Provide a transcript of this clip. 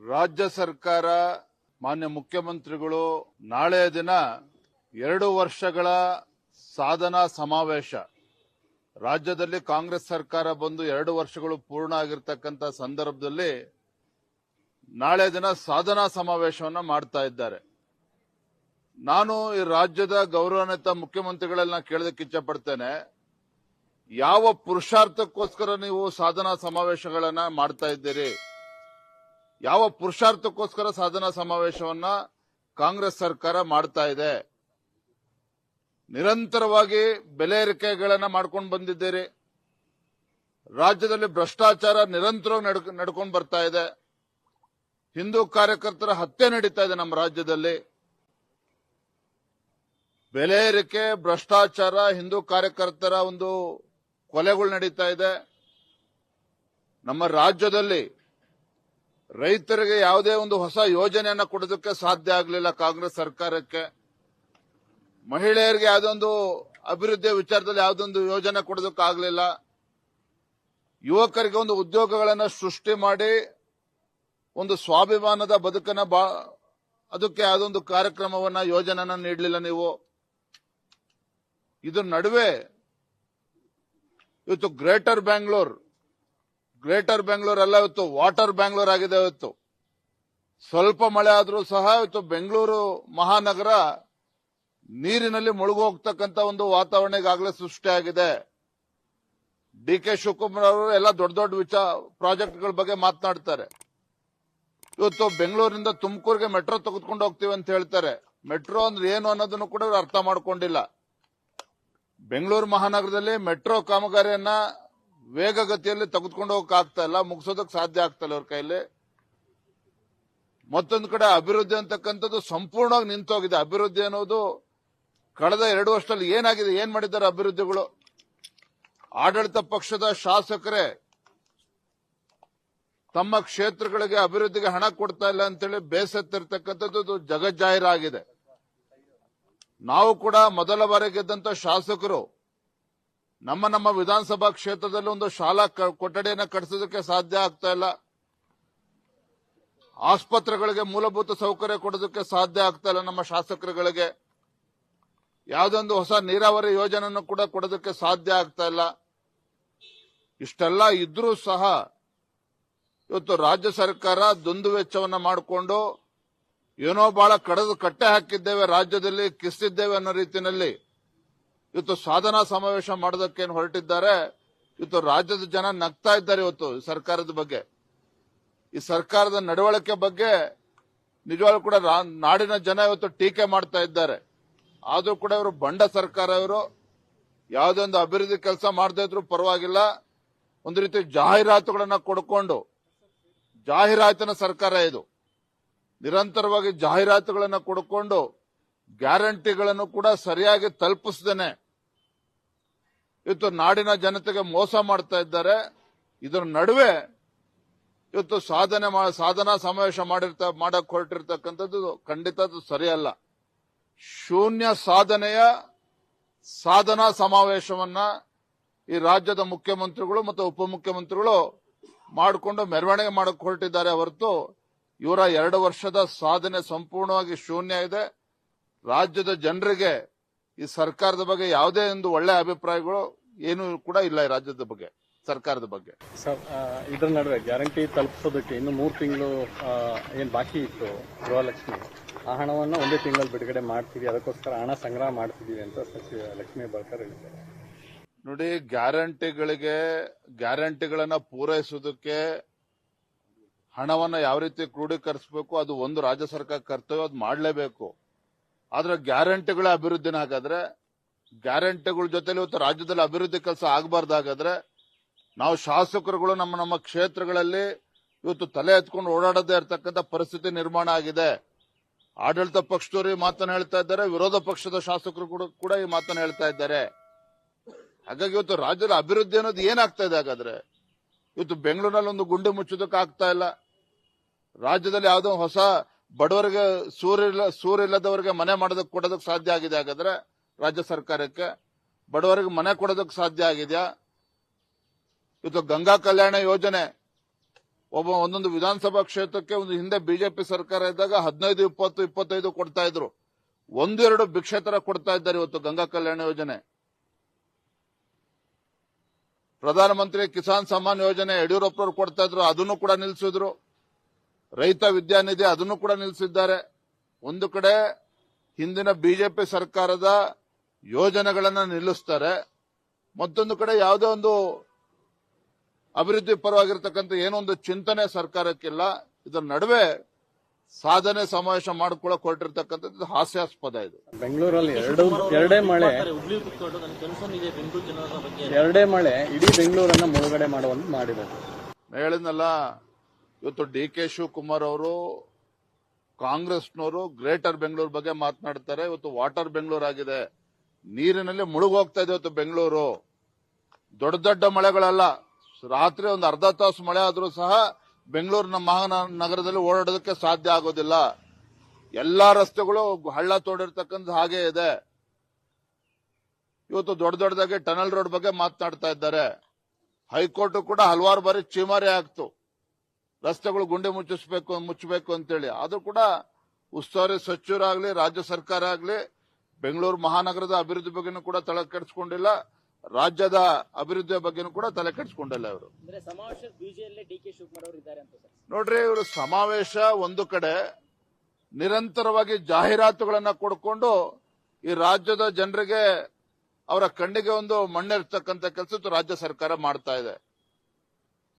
ರಾಜ್ಯ ಸರ್ಕಾರ, ಮಾನ್ಯ ಮುಖ್ಯಮಂತ್ರಿಗಳು ನಾಳೆಯ ದಿನ ಎರಡು ವರ್ಷಗಳ ಸಾಧನಾ ಸಮಾವೇಶ. ರಾಜ್ಯದಲ್ಲಿ ಕಾಂಗ್ರೆಸ್ ಸರ್ಕಾರ ಬಂದು ಎರಡು ವರ್ಷಗಳು ಪೂರ್ಣ ಆಗಿರ್ತಕ್ಕಂಥ ಸಂದರ್ಭದಲ್ಲಿ ನಾಳೆ ದಿನ ಸಾಧನಾ ಸಮಾವೇಶವನ್ನ ಮಾಡ್ತಾ ಇದ್ದಾರೆ. ನಾನು ಈ ರಾಜ್ಯದ ಗೌರವಾನ್ವಿತ ಮುಖ್ಯಮಂತ್ರಿಗಳೆಲ್ಲ ಕೇಳೋದಕ್ಕೆ ಇಚ್ಛಪಡ್ತೇನೆ. ಯಾವ ಪುರುಷಾರ್ಥಕ್ಕೋಸ್ಕರ ನೀವು ಸಾಧನಾ ಸಮಾವೇಶಗಳನ್ನ ಮಾಡ್ತಾ ಇದ್ದೀರಿ? ಯಾವ ಪುರುಷಾರ್ಥಕ್ಕೋಸ್ಕರ ಸಾಧನಾ ಸಮಾವೇಶವನ್ನ ಕಾಂಗ್ರೆಸ್ ಸರ್ಕಾರ ಮಾಡ್ತಾ ಇದೆ? ನಿರಂತರವಾಗಿ ಬೆಲೆ ಏರಿಕೆಗಳನ್ನ ಮಾಡ್ಕೊಂಡು ಬಂದಿದ್ದೀರಿ. ರಾಜ್ಯದಲ್ಲಿ ಭ್ರಷ್ಟಾಚಾರ ನಿರಂತರವಾಗಿ ನಡ್ಕೊಂಡು ಬರ್ತಾ ಇದೆ. ಹಿಂದೂ ಕಾರ್ಯಕರ್ತರ ಹತ್ಯೆ ನಡೀತಾ ಇದೆ ನಮ್ಮ ರಾಜ್ಯದಲ್ಲಿ. ಬೆಲೆ ಏರಿಕೆ, ಭ್ರಷ್ಟಾಚಾರ, ಹಿಂದೂ ಕಾರ್ಯಕರ್ತರ ಒಂದು ಕೊಲೆಗಳು ನಡೀತಾ ಇದೆ. ನಮ್ಮ ರಾಜ್ಯದಲ್ಲಿ ರೈತರಿಗೆ ಯಾವುದೇ ಒಂದು ಹೊಸ ಯೋಜನೆಯನ್ನ ಕೊಡೋದಕ್ಕೆ ಸಾಧ್ಯ ಆಗಲಿಲ್ಲ ಕಾಂಗ್ರೆಸ್ ಸರ್ಕಾರಕ್ಕೆ. ಮಹಿಳೆಯರಿಗೆ ಯಾವುದೊಂದು ಅಭಿವೃದ್ಧಿಯ ವಿಚಾರದಲ್ಲಿ ಯಾವುದೊಂದು ಯೋಜನೆ ಕೊಡೋದಕ್ಕಾಗಲಿಲ್ಲ ಯುವಕರಿಗೆ ಒಂದು ಉದ್ಯೋಗಗಳನ್ನು ಸೃಷ್ಟಿ ಮಾಡಿ ಒಂದು ಸ್ವಾಭಿಮಾನದ ಬದುಕನ್ನ ಬಾ, ಅದಕ್ಕೆ ಯಾವುದೊಂದು ಕಾರ್ಯಕ್ರಮವನ್ನ ಯೋಜನೆನ ನೀಡಲಿಲ್ಲ ನೀವು. ಇದ್ರ ನಡುವೆ ಇವತ್ತು ಗ್ರೇಟರ್ ಬ್ಯಾಂಗ್ಳೂರ್ ಗ್ರೇಟರ್ ಬೆಂಗಳೂರು ಅಲ್ಲ ಇವತ್ತು, ವಾಟರ್ ಬ್ಯಾಂಗ್ಳೂರ್ ಆಗಿದೆ ಇವತ್ತು. ಸ್ವಲ್ಪ ಮಳೆ ಆದರೂ ಸಹ ಇವತ್ತು ಬೆಂಗಳೂರು ಮಹಾನಗರ ನೀರಿನಲ್ಲಿ ಮುಳುಗು ಹೋಗ್ತಕ್ಕಂತ ಒಂದು ವಾತಾವರಣ ಈಗಾಗಲೇ ಸೃಷ್ಟಿಯಾಗಿದೆ ಡಿ ಕೆ ಶಿವಕುಮಾರ್ ಅವರು ಎಲ್ಲ ದೊಡ್ಡ ದೊಡ್ಡ ವಿಚಾರ ಪ್ರಾಜೆಕ್ಟ್ಗಳ ಬಗ್ಗೆ ಮಾತನಾಡ್ತಾರೆ. ಇವತ್ತು ಬೆಂಗಳೂರಿನಿಂದ ತುಮಕೂರಿಗೆ ಮೆಟ್ರೋ ತೆಗೆದುಕೊಂಡು ಹೋಗ್ತೀವಿ ಅಂತ ಹೇಳ್ತಾರೆ. ಮೆಟ್ರೋ ಅಂದ್ರೆ ಏನು ಅನ್ನೋದನ್ನು ಕೂಡ ಅರ್ಥ ಮಾಡ್ಕೊಂಡಿಲ್ಲ. ಬೆಂಗಳೂರು ಮಹಾನಗರದಲ್ಲಿ ಮೆಟ್ರೋ ಕಾಮಗಾರಿಯನ್ನ ವೇಗಗತಿಯಲ್ಲಿ ತೆಗೆದುಕೊಂಡು ಹೋಗಕ್ ಆಗ್ತಾ ಇಲ್ಲ, ಮುಗಿಸೋದಕ್ಕೆ ಸಾಧ್ಯ ಆಗ್ತಲ್ಲ ಅವ್ರ ಕೈಲಿ. ಮತ್ತೊಂದು ಕಡೆ ಅಭಿವೃದ್ಧಿ ಅಂತಕ್ಕಂಥದ್ದು ಸಂಪೂರ್ಣವಾಗಿ ನಿಂತೋಗಿದೆ. ಅಭಿವೃದ್ಧಿ ಅನ್ನೋದು ಕಳೆದ ಎರಡು ವರ್ಷದಲ್ಲಿ ಏನಾಗಿದೆ, ಏನ್ ಮಾಡಿದ್ದಾರೆ ಅಭಿವೃದ್ಧಿಗಳು? ಆಡಳಿತ ಪಕ್ಷದ ಶಾಸಕರೇ, ತಮ್ಮ ಕ್ಷೇತ್ರಗಳಿಗೆ ಅಭಿವೃದ್ಧಿಗೆ ಹಣ ಕೊಡ್ತಾ ಇಲ್ಲ ಅಂತೇಳಿ ಬೇಸತ್ತಿರ್ತಕ್ಕಂಥದ್ದು ಜಗಜ್ಜಾಹೀರಾಗಿದೆ. ನಾವು ಕೂಡ ಮೊದಲ ಬಾರಿ ಗೆದ್ದಂತ ಶಾಸಕರು ನಮ್ಮ ನಮ್ಮ ವಿಧಾನಸಭಾ ಕ್ಷೇತ್ರದಲ್ಲಿ ಒಂದು ಶಾಲಾ ಕೊಠಡಿಯನ್ನು ಕಟ್ಟಿಸೋದಕ್ಕೆ ಸಾಧ್ಯ ಆಗ್ತಾ ಇಲ್ಲ. ಆಸ್ಪತ್ರೆಗಳಿಗೆ ಮೂಲಭೂತ ಸೌಕರ್ಯ ಕೊಡೋದಕ್ಕೆ ಸಾಧ್ಯ ಆಗ್ತಾ ಇಲ್ಲ ನಮ್ಮ ಶಾಸಕರುಗಳಿಗೆ. ಯಾವುದೊಂದು ಹೊಸ ನೀರಾವರಿ ಯೋಜನೆಯನ್ನು ಕೂಡ ಕೊಡೋದಕ್ಕೆ ಸಾಧ್ಯ ಆಗ್ತಾ ಇಲ್ಲ. ಇಷ್ಟೆಲ್ಲ ಇದ್ರೂ ಸಹ ಇವತ್ತು ರಾಜ್ಯ ಸರ್ಕಾರ ದುಂದು ವೆಚ್ಚವನ್ನ ಮಾಡಿಕೊಂಡು ಏನೋ ಬಹಳ ಕಡದು ಕಟ್ಟೆ ಹಾಕಿದ್ದೇವೆ, ರಾಜ್ಯದಲ್ಲಿ ಕಿಸ್ತಿದ್ದೇವೆ ಅನ್ನೋ ರೀತಿಯಲ್ಲಿ ಇವತ್ತು ಸಾಧನಾ ಸಮಾವೇಶ ಮಾಡೋದಕ್ಕೇನು ಹೊರಟಿದ್ದಾರೆ? ಇವತ್ತು ರಾಜ್ಯದ ಜನ ನಗ್ತಾ ಇದ್ದಾರೆ ಇವತ್ತು ಸರ್ಕಾರದ ಬಗ್ಗೆ. ಈ ಸರ್ಕಾರದ ನಡವಳಿಕೆ ಬಗ್ಗೆ ನಿಜವಾಗ್ಲೂ ಕೂಡ ನಾಡಿನ ಜನ ಇವತ್ತು ಟೀಕೆ ಮಾಡ್ತಾ ಇದ್ದಾರೆ. ಆದರೂ ಕೂಡ ಇವರು ಬಂಡ ಸರ್ಕಾರ ಇವರು. ಯಾವುದೊಂದು ಅಭಿವೃದ್ಧಿ ಕೆಲಸ ಮಾಡದೇ ಇದ್ರು ಪರವಾಗಿಲ್ಲ. ಒಂದು ರೀತಿ ಜಾಹೀರಾತುಗಳನ್ನ ಕೊಡ್ಕೊಂಡು ಜಾಹೀರಾತಿನ ಸರ್ಕಾರ ಇದು. ನಿರಂತರವಾಗಿ ಜಾಹೀರಾತುಗಳನ್ನ ಕೊಡ್ಕೊಂಡು ಗ್ಯಾರಂಟಿಗಳನ್ನು ಕೂಡ ಸರಿಯಾಗಿ ತಲುಪಿಸದೇನೆ ಇವತ್ತು ನಾಡಿನ ಜನತೆಗೆ ಮೋಸ ಮಾಡ್ತಾ ಇದ್ದಾರೆ. ಇದರ ನಡುವೆ ಇವತ್ತು ಸಾಧನೆ ಸಾಧನಾ ಸಮಾವೇಶ ಮಾಡಿರ್ತ, ಮಾಡಕ್ ಹೊರಟಿರ್ತಕ್ಕಂಥದ್ದು ಖಂಡಿತ ಅದು ಸರಿಯಲ್ಲ. ಶೂನ್ಯ ಸಾಧನೆಯ ಸಾಧನಾ ಸಮಾವೇಶವನ್ನ ಈ ರಾಜ್ಯದ ಮುಖ್ಯಮಂತ್ರಿಗಳು ಮತ್ತು ಉಪಮುಖ್ಯಮಂತ್ರಿಗಳು ಮಾಡಿಕೊಂಡು ಮೆರವಣಿಗೆ ಮಾಡಕ್ ಹೊರಟಿದ್ದಾರೆ. ಹೊರತು ಇವರ ಎರಡು ವರ್ಷದ ಸಾಧನೆ ಸಂಪೂರ್ಣವಾಗಿ ಶೂನ್ಯ ಇದೆ. ರಾಜ್ಯದ ಜನರಿಗೆ ಈ ಸರ್ಕಾರದ ಬಗ್ಗೆ ಯಾವುದೇ ಒಂದು ಒಳ್ಳೆ ಅಭಿಪ್ರಾಯಗಳು ಏನು ಕೂಡ ಇಲ್ಲ ಈ ರಾಜ್ಯದ ಬಗ್ಗೆ ಸರ್ಕಾರದ ಬಗ್ಗೆ. ಸರ್ ಇದರ ನಡುವೆ ಗ್ಯಾರಂಟಿ ತಲುಪಿಸೋದಕ್ಕೆ ಇನ್ನು ಮೂರು ತಿಂಗಳು ಏನು ಬಾಕಿ ಇತ್ತು ಗೃಹಲಕ್ಷ್ಮಿ ಆ ಹಣವನ್ನು ಒಂದೇ ತಿಂಗಳಲ್ಲಿ ಬಿಡುಗಡೆ ಮಾಡ್ತೀವಿ ಅದಕ್ಕೋಸ್ಕರ ಹಣ ಸಂಗ್ರಹ ಮಾಡ್ತಿದ್ದೀವಿ ಅಂತ ಸಚಿವ ಲಕ್ಷ್ಮೀ ಬರ್ಕರ್ ಹೇಳಿದ್ದಾರೆ. ನೋಡಿ ಗ್ಯಾರಂಟಿಗಳಿಗೆ ಗ್ಯಾರಂಟಿಗಳನ್ನ ಪೂರೈಸೋದಕ್ಕೆ ಹಣವನ್ನು ಯಾವ ರೀತಿ ಕ್ರೋಢೀಕರಿಸಬೇಕು ಅದು ಒಂದು ರಾಜ್ಯ ಸರ್ಕಾರ ಕರ್ತವ್ಯ ಅದು ಮಾಡಲೇಬೇಕು. ಆದ್ರೆ ಗ್ಯಾರಂಟಿಗಳ ಅಭಿವೃದ್ಧಿನ ಹಾಗಾದ್ರೆ, ಗ್ಯಾರಂಟಿಗಳ ಜೊತೆಲಿ ಇವತ್ತು ರಾಜ್ಯದಲ್ಲಿ ಅಭಿವೃದ್ಧಿ ಕೆಲಸ ಆಗಬಾರ್ದಾಗಾದ್ರೆ, ನಾವು ಶಾಸಕರುಗಳು ನಮ್ಮ ನಮ್ಮ ಕ್ಷೇತ್ರಗಳಲ್ಲಿ ಇವತ್ತು ತಲೆ ಎತ್ಕೊಂಡು ಓಡಾಡದೇ ಇರತಕ್ಕಂತ ಪರಿಸ್ಥಿತಿ ನಿರ್ಮಾಣ ಆಗಿದೆ. ಆಡಳಿತ ಪಕ್ಷದವರು ಮಾತನ್ನ ಹೇಳ್ತಾ ಇದ್ದಾರೆ, ವಿರೋಧ ಪಕ್ಷದ ಶಾಸಕರು ಕೂಡ ಕೂಡ ಈ ಮಾತನ್ನ ಹೇಳ್ತಾ ಇದ್ದಾರೆ. ಹಾಗಾಗಿ ಇವತ್ತು ರಾಜ್ಯದ ಅಭಿವೃದ್ಧಿ ಅನ್ನೋದು ಏನಾಗ್ತಾ ಇದೆ ಹಾಗಾದ್ರೆ? ಇವತ್ತು ಬೆಂಗಳೂರಿನಲ್ಲಿ ಒಂದು ಗುಂಡಿ ಮುಚ್ಚೋದಕ್ಕೆ ಆಗ್ತಾ ಇಲ್ಲ. ರಾಜ್ಯದಲ್ಲಿ ಯಾವುದೋ ಹೊಸ ಬಡವರಿಗೆ ಸೂರಿಲ್ಲ, ಸೂರಿಲ್ಲದವರಿಗೆ ಮನೆ ಮಾಡೋದಕ್ಕೆ ಕೊಡೋದಕ್ಕೆ ಸಾಧ್ಯ ಆಗಿದೆ ಹಾಗಾದ್ರೆ ರಾಜ್ಯ ಸರ್ಕಾರಕ್ಕೆ ಬಡವರಿಗೆ ಮನೆ ಕೊಡೋದಕ್ಕೆ ಸಾಧ್ಯ ಆಗಿದೆಯಾ? ಇವತ್ತು ಗಂಗಾ ಕಲ್ಯಾಣ ಯೋಜನೆ. ಒಬ್ಬ ಒಂದೊಂದು ವಿಧಾನಸಭಾ ಕ್ಷೇತ್ರಕ್ಕೆ ಒಂದು ಹಿಂದೆ ಬಿಜೆಪಿ ಸರ್ಕಾರ ಇದ್ದಾಗ ಹದಿನೈದು, ಇಪ್ಪತ್ತು, ಇಪ್ಪತ್ತೈದು ಕೊಡ್ತಾ ಇದ್ರು. ಒಂದೆರಡು ಭಿಕ್ಷೆ ತರ ಕೊಡ್ತಾ ಇದ್ದಾರೆ ಇವತ್ತು ಗಂಗಾ ಕಲ್ಯಾಣ ಯೋಜನೆ. ಪ್ರಧಾನಮಂತ್ರಿ ಕಿಸಾನ್ ಸಮ್ಮಾನ್ ಯೋಜನೆ ಯಡಿಯೂರಪ್ಪ ಕೊಡ್ತಾ ಇದ್ರು, ಅದನ್ನು ಕೂಡ ನಿಲ್ಲಿಸಿದ್ರು ರೈತ ವಿದ್ಯಾನಿಧಿ ಅದನ್ನು ಕೂಡ ನಿಲ್ಲಿಸಿದ್ದಾರೆ. ಒಂದು ಕಡೆ ಹಿಂದಿನ ಬಿಜೆಪಿ ಸರ್ಕಾರದ ಯೋಜನೆಗಳನ್ನ ನಿಲ್ಲಿಸ್ತಾರೆ. ಮತ್ತೊಂದು ಕಡೆ ಯಾವುದೇ ಒಂದು ಅಭಿವೃದ್ಧಿ ಪರವಾಗಿರ್ತಕ್ಕಂಥ ಏನೋ ಒಂದು ಚಿಂತನೆ ಸರ್ಕಾರಕ್ಕಿಲ್ಲ. ಇದರ ನಡುವೆ ಸಾಧನೆ ಸಮಾವೇಶ ಮಾಡಿಕೊಳ್ಳಕ್ ಹೊರಟಿರ್ತಕ್ಕಂಥದ್ದು ಹಾಸ್ಯಾಸ್ಪದ ಇದು. ಬೆಂಗಳೂರಲ್ಲಿ ಎರಡು ಎರಡೇ ಮಳೆ ಎರಡೇ ಮಳೆ ಇಡೀ ಬೆಂಗಳೂರನ್ನ ಮುಳುಗಡೆ ಮಾಡುವಂತ ಮಾಡಿದೆ ಹೇಳಿದ್ನಲ್ಲ ಇವತ್ತು ಡಿ ಕೆ ಶಿವಕುಮಾರ್ ಅವರು ಕಾಂಗ್ರೆಸ್ನವರು ಗ್ರೇಟರ್ ಬೆಂಗಳೂರು ಬಗ್ಗೆ ಮಾತನಾಡ್ತಾರೆ. ಇವತ್ತು ವಾಟರ್ ಬೆಂಗಳೂರು ಆಗಿದೆ. ನೀರಿನಲ್ಲಿ ಮುಳುಗೋಗ್ತಾ ಇದೆ ಇವತ್ತು ಬೆಂಗಳೂರು. ದೊಡ್ಡ ದೊಡ್ಡ ಮಳೆಗಳಲ್ಲ. ರಾತ್ರಿ ಒಂದು ಅರ್ಧ ತಾಸು ಮಳೆ ಆದರೂ ಸಹ ಬೆಂಗಳೂರಿನ ಮಹಾನಗರದಲ್ಲಿ ಓಡಾಡೋದಕ್ಕೆ ಸಾಧ್ಯ ಆಗೋದಿಲ್ಲ. ಎಲ್ಲಾ ರಸ್ತೆಗಳು ಹಳ್ಳ ತೋಡಿರ್ತಕ್ಕಂಥ ಹಾಗೆ ಇದೆ. ಇವತ್ತು ದೊಡ್ಡ ದೊಡ್ಡದಾಗಿ ಟನಲ್ ರೋಡ್ ಬಗ್ಗೆ ಮಾತನಾಡ್ತಾ ಇದ್ದಾರೆ. ಹೈಕೋರ್ಟ್ ಕೂಡ ಹಲವಾರು ಬಾರಿ ಚೀಮಾರಿ ಆಗ್ತು. ರಸ್ತೆಗಳು ಗುಂಡೆ ಮುಚ್ಚಿಸ್ಬೇಕು ಮುಚ್ಚಬೇಕು ಅಂತೇಳಿ. ಅದು ಕೂಡ ಉಸ್ತುವಾರಿ ಸಚಿವರಾಗ್ಲಿ ರಾಜ್ಯ ಸರ್ಕಾರ ಆಗ್ಲಿ ಬೆಂಗಳೂರು ಮಹಾನಗರದ ಅಭಿವೃದ್ಧಿ ಬಗ್ಗೆನೂ ಕೂಡ ತಲೆ ಕೆಡಿಸ್ಕೊಂಡಿಲ್ಲ. ರಾಜ್ಯದ ಅಭಿವೃದ್ಧಿಯ ಬಗ್ಗೆನೂ ಕೂಡ ತಲೆ ಕೆಡಿಸ್ಕೊಂಡಿಲ್ಲ ಇವರು. ಅವರು ನೋಡ್ರಿ ಇವರು ಸಮಾವೇಶ ಒಂದು ಕಡೆ ನಿರಂತರವಾಗಿ ಜಾಹೀರಾತುಗಳನ್ನ ಕೊಡ್ಕೊಂಡು ಈ ರಾಜ್ಯದ ಜನರಿಗೆ ಅವರ ಕಣ್ಣಿಗೆ ಒಂದು ಮಣ್ಣಿರ್ತಕ್ಕಂಥ ಕೆಲಸ ರಾಜ್ಯ ಸರ್ಕಾರ ಮಾಡ್ತಾ ಇದೆ.